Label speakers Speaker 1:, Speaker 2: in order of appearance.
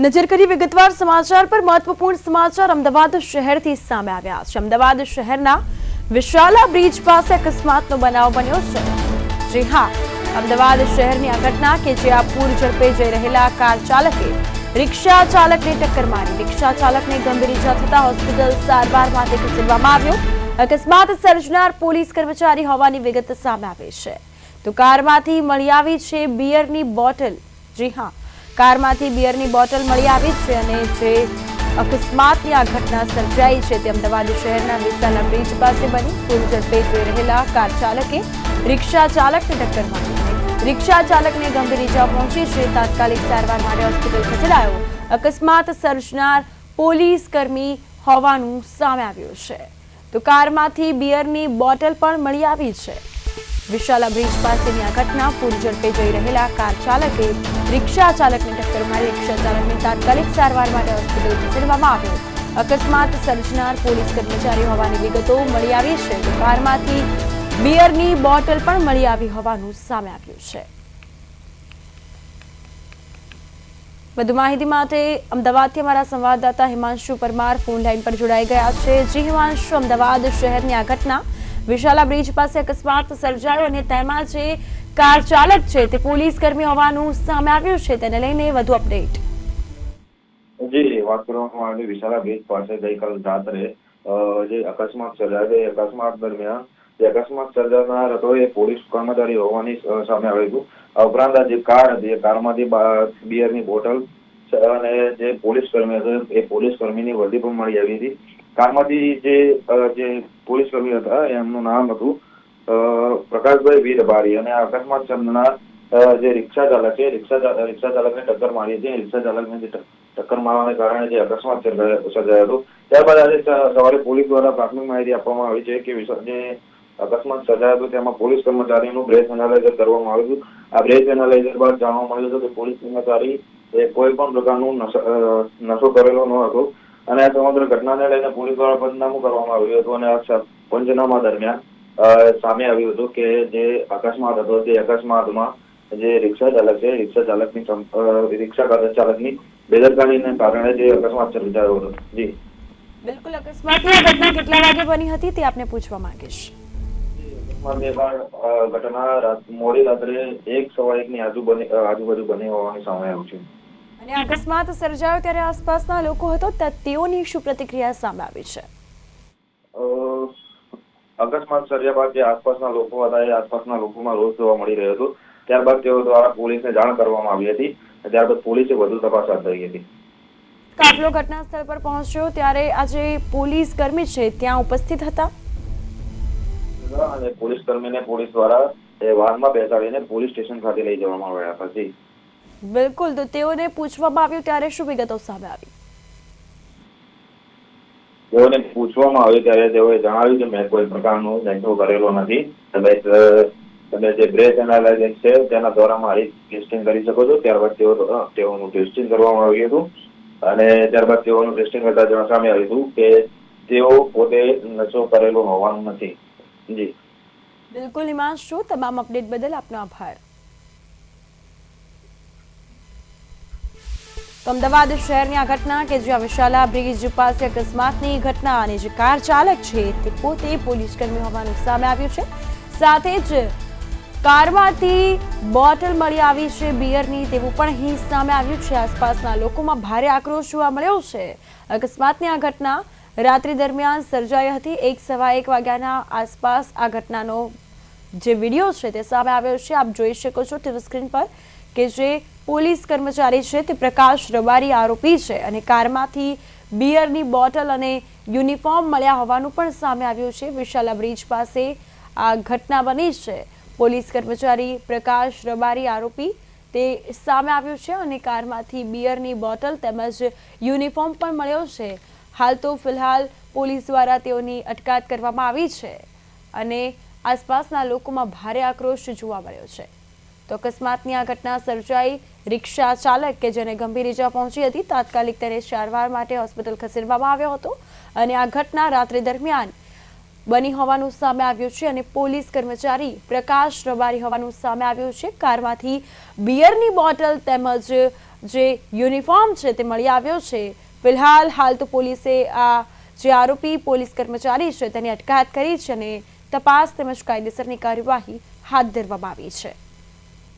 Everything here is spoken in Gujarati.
Speaker 1: નજર કરી વિગતવાર સમાચાર પર મહત્વપૂર્ણ સમાચાર અમદાવાદ શહેરથી સામે આવ્યા છે. અમદાવાદ શહેરના વિશાલા બ્રિજ પાસે અકસ્માતનો બનાવ બન્યો છે. જી હા, અમદાવાદ શહેરની આ ઘટના કે જ્યાં પૂર ઝડપે જઈ રહેલા કાર ચાલકે રિક્ષા ચાલકને ટક્કર મારી. રિક્ષા ચાલકને ગંભીર ઇજા થતા હોસ્પિટલ સારવાર માટે ખસેડવામાં આવ્યો. અકસ્માત સર્જનાર પોલીસ કર્મચારી હોવાની વિગત સામે આવી છે. તો કારમાંથી મળી આવી છે બિયરની બોટલ. જી હા કારમાંથી બિયરની બોટલ મળી આવી છે અને જે અકસ્માતની આ ઘટના સર્જાઈ છે તે અમદાવાદ શહેરના વિસ્તારના બ્રિજ પાસે બની. ફૂલ ઝડપે જઈ રહેલા કાર ચાલકે રિક્ષા ચાલકને ટક્કર મારી. રિક્ષા ચાલકને ગંભીર ઇજા પહોંચી છે. તાત્કાલિક સારવાર માટે હોસ્પિટલ ખસેડાયો. અકસ્માત સર્જનાર પોલીસ કર્મી હોવાનું સામે આવ્યું છે. તો કારમાંથી બિયરની બોટલ પણ મળી આવી છે. વિશાલા બ્રિજ પાસેની આ ઘટના પૂર ઝડપે જઈ રહેલા કાર ચાલકે રિક્ષા ચાલકને ટક્કર મારી રિક્ષા ચાલકને તાત્કાલિક સારવાર માટે હોસ્પિટલ ખસેડવામાં આવ્યો. અકસ્માત સર્જનાર પોલીસ કર્મચારી હોવાની વિગતો મળી આવી છે કારમાંથી બિયરની બોટલ પણ મળી આવી હોવાનું સામે આવ્યું છે. વધુ માહિતી માટે અમદાવાદથી અમારા સંવાદદાતા હિમાંશુ પરમાર ફોન લાઈન પર જોડાઈ ગયા છે. જી હિમાંશુ, અમદાવાદ શહેરની આ ઘટના વિશાલા બ્રિજ પાસે અકસ્માત સર્જાયો અને તેમાં જે કાર ચાલક છે તે પોલીસ કર્મી હોવાનું સામે આવ્યું છે તેને લઈને વધુ અપડેટ.
Speaker 2: જી વાત કરવામાં આવી વિશાલા બ્રિજ પાસે ગઈકાલ રાત્રે જે અકસ્માત સર્જાયો અકસ્માત દરમિયાન, જે અકસ્માત સર્જાનાર હતો એ પોલીસ કર્મચારી હોવાની સામે આવ્યું હતું. આ ઉપરાંત જે કાર હતી, એ કારમાંથી બિયરની બોટલ અને જે પોલીસ કર્મી હતો, એ પોલીસ કર્મીની વર્દી પણ મળી આવી હતી. કારમાંથી જે જે પોલીસ કર્મી હતા, એમનું નામ હતું પ્રકાશભાઈ વીરબારી. અને અકસ્માત ચંદના જે રિક્ષા ચાલક છે, રિક્ષા રિક્ષા ચાલકને ટક્કર મારી હતી. રિક્ષા ચાલકને જે ટક્કર મારવાને કારણે જે અકસ્માત સર્જાયો હતો. ત્યારબાદ આજે સવારે પોલીસ દ્વારા પ્રાથમિક માહિતી આપવામાં આવી છે કે જે અકસ્માત સર્જાયો હતો, તેમાં પોલીસ કર્મચારીનું બ્રેથ એનાલાઇઝર કરવામાં આવ્યું હતું. આ બ્રેથ એનાલાઇઝર બાદ જાણવા મળ્યું હતું કે પોલીસ કર્મચારી એ કોઈ પણ પ્રકારનું નશો કરેલો ન હતો. અને આ સમગ્ર ઘટનાને લઈને પોલીસ દ્વારા પંચનામું કરવામાં આવ્યું હતું અને પંચનામા દરમિયાન સામે આવ્યું હતું કે જે અકસ્માત હતો તે અકસ્માતમાં જે રિક્ષા ચાલક છે રિક્ષા ચાલકની રિક્ષા ચાલકની બેદરકારીને કારણે જે અકસ્માત સર્જાયો હતો. જી.
Speaker 1: બિલકુલ અકસ્માતની ઘટના કેટલા વાગે બની હતી તે આપને પૂછવા માંગીશ.
Speaker 2: ઘટના મોડી રાત્રે એક સવા એક ની આજુબાજુ બની હોવાની સામે આવ્યું છે.
Speaker 1: અને અકસ્માત સર્જાયો ત્યારે આસપાસના લોકો હતો તેઓની શું પ્રતિક્રિયા સામે આવી છે?
Speaker 2: અકસ્માત સર્જ્યા બાદ જે આસપાસના લોકો હતા એ આસપાસના લોકોમાં રોષ જોવા મળી રહ્યો હતો. ત્યારબાદ તેઓ દ્વારા પોલીસને જાણ કરવામાં આવી હતી ત્યારબાદ પોલીસે વધુ તપાસ હાથ ધરી હતી.
Speaker 1: કાફલો ઘટના સ્થળ પર પહોંચ્યો ત્યારે આજે પોલીસ કર્મી છે ત્યાં ઉપસ્થિત હતા?
Speaker 2: અને પોલીસ કર્મીને પોલીસ દ્વારા વાહનમાં બેસાડીને પોલીસ સ્ટેશન ખાતે લઈ જવામાં આવ્યા હતા જી.
Speaker 1: બિલકુલ તો તેઓને પૂછવામાં આવ્યું ત્યારે શું વિગતો સામે આવી?
Speaker 2: તેઓને પૂછવામાં આવ્યું ત્યારે તેઓએ જણાવ્યું કે મેં કોઈ પ્રકારનો ધંધો કરેલો નથી. તમે તમે જે બ્રેથ એનાલાઇઝર છે તેના દ્વારા મારી ટેસ્ટિંગ કરી શકો છો. ત્યારબાદ તેઓ તેઓનું ટેસ્ટિંગ કરવામાં આવ્યું હતું. અને ત્યારબાદ તેઓનું ટેસ્ટિંગ કરતા જણા સામે આવ્યું હતું કે તેઓ પોતે નશો કરેલો હોવાનું નથી. જી.
Speaker 1: બિલકુલ હિમાંશુ તમામ અપડેટ બદલ આપનો આભાર? તો અમદાવાદ શહેરની આ ઘટના કે જ્યાં વિશાલા બ્રિજ પાસે અકસ્માતની ઘટના અને જે કાર ચાલક છે તે પોતે પોલીસ કર્મી હોવાનું સામે આવ્યું છે. સાથે જ કારમાંથી બોટલ મળી આવી છે, બિયરની તેવું પણ અહીં સામે આવ્યું છે. આસપાસના લોકોમાં ભારે આક્રોશ જોવા મળ્યો છે. અકસ્માતની આ ઘટના રાત્રિ દરમિયાન સર્જાઈ હતી. એક સવા એક વાગ્યાના આસપાસ આ ઘટનાનો જે વીડિયો છે તે સામે આવ્યો છે. આપ જોઈ શકો છો ટીવી સ્ક્રીન પર કે જે પોલીસ કર્મચારી છે તે પ્રકાશ રબારી આરોપી છે અને કારમાંથી બિયરની બોટલ અને યુનિફોર્મ મળ્યા હોવાનું પણ સામે આવ્યું છે. વિશાલા બ્રિજ પાસે આ ઘટના બની છે. પોલીસ કર્મચારી પ્રકાશ રબારી આરોપી તે સામે આવ્યું છે અને કારમાંથી બિયરની બોટલ તેમજ યુનિફોર્મ પણ મળ્યો છે. હાલ તો ફિલહાલ પોલીસ દ્વારા તેઓની અટકાયત કરવામાં આવી છે અને આસપાસના લોકોમાં ભારે આક્રોશ જોવા મળ્યો છે. તો અકસ્માતની આ ઘટના સર્જાઈ રિક્ષા ચાલક કે જેને ગંભીર ઈજા પહોંચી હતી, તાત્કાલિક તેને સારવાર માટે હોસ્પિટલ ખસેડવામાં આવ્યો હતો અને આ ઘટના રાત્રિ દરમિયાન બની હોવાનું સામે આવ્યું છે અને પોલીસ કર્મચારી પ્રકાશ રબારી હોવાનું સામે આવ્યું છે. કારમાંથી બિયરની બોટલ તેમજ જે યુનિફોર્મ છે તે મળી આવ્યો છે. ફિલહાલ હાલ તો પોલીસે આ જે આરોપી પોલીસ કર્મચારી છે તેની અટકાયત કરી છે અને તપાસ તેમજ કાયદેસરની કાર્યવાહી હાથ ધરવામાં આવી છે.